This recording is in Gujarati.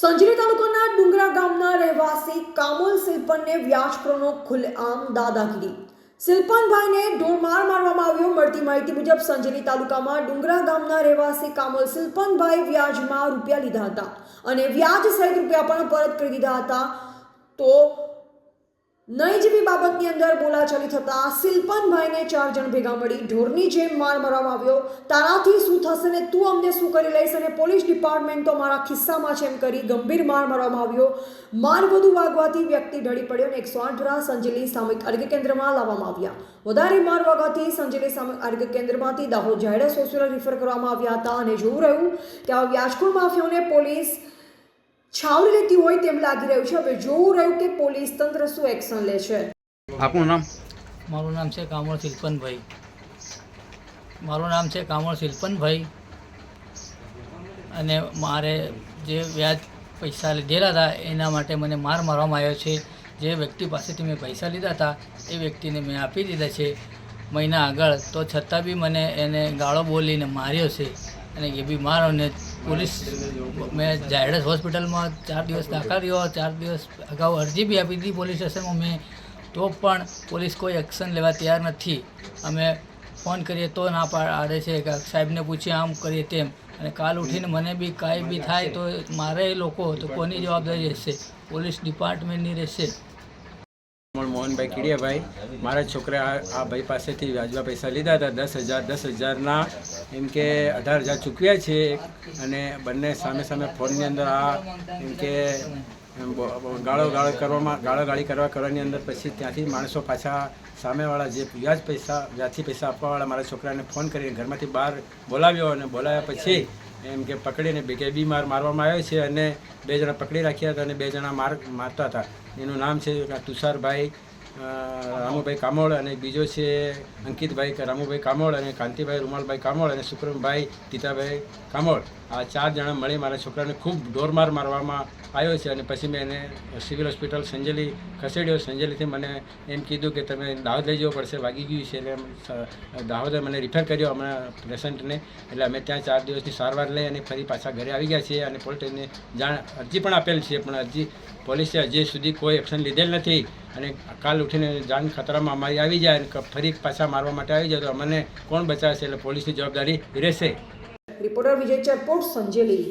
સંજરી તાલુકાના ડુંગરા ગામના રહેવાસી કામોલ શિલ્પનને વ્યાજખોરોનો ખુલ્લેઆમ દાદાગીરી. શિલ્પનભાઈને ઢોરમાર મારવામાં આવ્યો. મળતી માહિતી મુજબ સંજરી તાલુકામાં ડુંગરા ગામના રહેવાસી કામોલ શિલ્પનભાઈ વ્યાજમાં રૂપિયા લીધા હતા અને વ્યાજ સહિત રૂપિયા પણ પરત કરી દીધા હતા. તો નહીં જેવી બાબતની અંદર બોલાચાલી થતા શિલ્પનભાઈને ચાર જણ ભેગા મળી ઢોરની જેમ માર મારવામાં આવ્યો. તારાથી શું થશે ને તું અમને શું કરી લઈશ અને પોલીસ ડિપાર્ટમેન્ટ તો મારા ખિસ્સામાં છે એમ કરી ગંભીર માર મારવામાં આવ્યો. માર વધુ વાગવાથી વ્યક્તિ ઢળી પડ્યો અને એકસો આઠ રા સંજેલી સામૂહિક આરોગ્ય કેન્દ્રમાં લાવવામાં આવ્યા. વધારે માર વાગવાથી સંજેલી સામૂહિક આરોગ્ય કેન્દ્રમાંથી દાહોદ ઝાયડસ હોસ્પિટલ રિફર કરવામાં આવ્યા હતા અને જોવું રહ્યું કે આ વ્યાજખોર માફિયાઓને પોલીસ છાવરી લેતી હોય તેમ લાગી રહ્યું છે. હવે જોવું રહ્યું કે પોલીસ તંત્ર શું એક્શન લે છે. આપનું નામ? મારું નામ છે કામળ શિલ્પનભાઈ. મારું નામ છે કામળ શિલ્પનભાઈ. અને મારે જે વ્યાજ પૈસા લીધેલા હતા એના માટે મને માર મારવામાં આવ્યો છે. જે વ્યક્તિ પાસેથી મેં પૈસા લીધા હતા એ વ્યક્તિને મેં આપી દીધા છે. મહિના આગળ તો છતાં બી મને એને ગાળો બોલીને માર્યો છે. અને એ બી મારો ને પોલીસ મેં ઝાયડસ હોસ્પિટલમાં ચાર દિવસ દાખલ રહ્યો, ચાર દિવસ અગાઉ અરજી બી આપી હતી પોલીસ સ્ટેશનમાં મેં. તો પણ પોલીસ કોઈ એક્શન લેવા તૈયાર નથી. અમે ફોન કરીએ તો ના પાડે છે કે સાહેબને પૂછીએ આમ કરીએ તેમ. અને કાલ ઉઠીને મને બી કાંઈ બી થાય તો મારે લોકો, તો કોની જવાબદારી રહેશે? પોલીસ ડિપાર્ટમેન્ટની રહેશે? મોહનભાઈ કીડિયાભાઈ, મારા છોકરા આ ભાઈ પાસેથી વ્યાજમાં પૈસા લીધા હતા, દસ હજાર, દસ હજારના, એમ કે અઢાર હજાર ચૂકવ્યા છે અને બંને સામે સામે ફોનની અંદર આ, એમ કે ગાળો ગાળો કરવામાં ગાળો ગાળી કરવા કરવાની અંદર પછી ત્યાંથી માણસો પાછા સામેવાળા જે વ્યાજ પૈસા, વ્યાજથી પૈસા આપવાવાળા મારા છોકરાને ફોન કરીને ઘરમાંથી બહાર બોલાવ્યો અને બોલાવ્યા પછી એમ કે પકડીને બી કે બી માર મારવામાં આવ્યો છે અને બે જણા પકડી રાખ્યા હતા અને બે જણા માર મારતા હતા. એનું નામ છે તુષારભાઈ રામુભાઈ કામોળ અને બીજો છે અંકિતભાઈ રામુભાઈ કામોળ અને કાંતિભાઈ રૂમાલભાઈ કામોળ અને સુક્રમભાઈ તીતાભાઈ કામોળ. આ ચાર જણા મળી મારા છોકરાને ખૂબ ઢોરમાર મારવામાં આવ્યો છે અને પછી મેં એને સિવિલ હોસ્પિટલ સંજેલી ખસેડ્યો. સંજેલીથી મને એમ કીધું કે તમે દાહોદ લઈ જવું પડશે, વાગી ગયું છે એટલે દાહોદે મને રિફર કર્યો હમણાં પેશન્ટને. એટલે અમે ત્યાં ચાર દિવસની સારવાર લઈ અને ફરી પાછા ઘરે આવી ગયા છીએ અને પોલીસને જાણ અરજી પણ આપેલ છે. પણ અરજી, પોલીસે હજી સુધી કોઈ એક્શન લીધેલ નથી. અને કાલ ઉઠીને જાન ખતરામાં અમારી આવી જાય અને ફરી પાછા મારવા માટે આવી જાય તો અમને કોણ બચાવશે એટલે પોલીસની જવાબદારી રહેશે. રિપોર્ટર વિજય ચરપોટ સંજેલી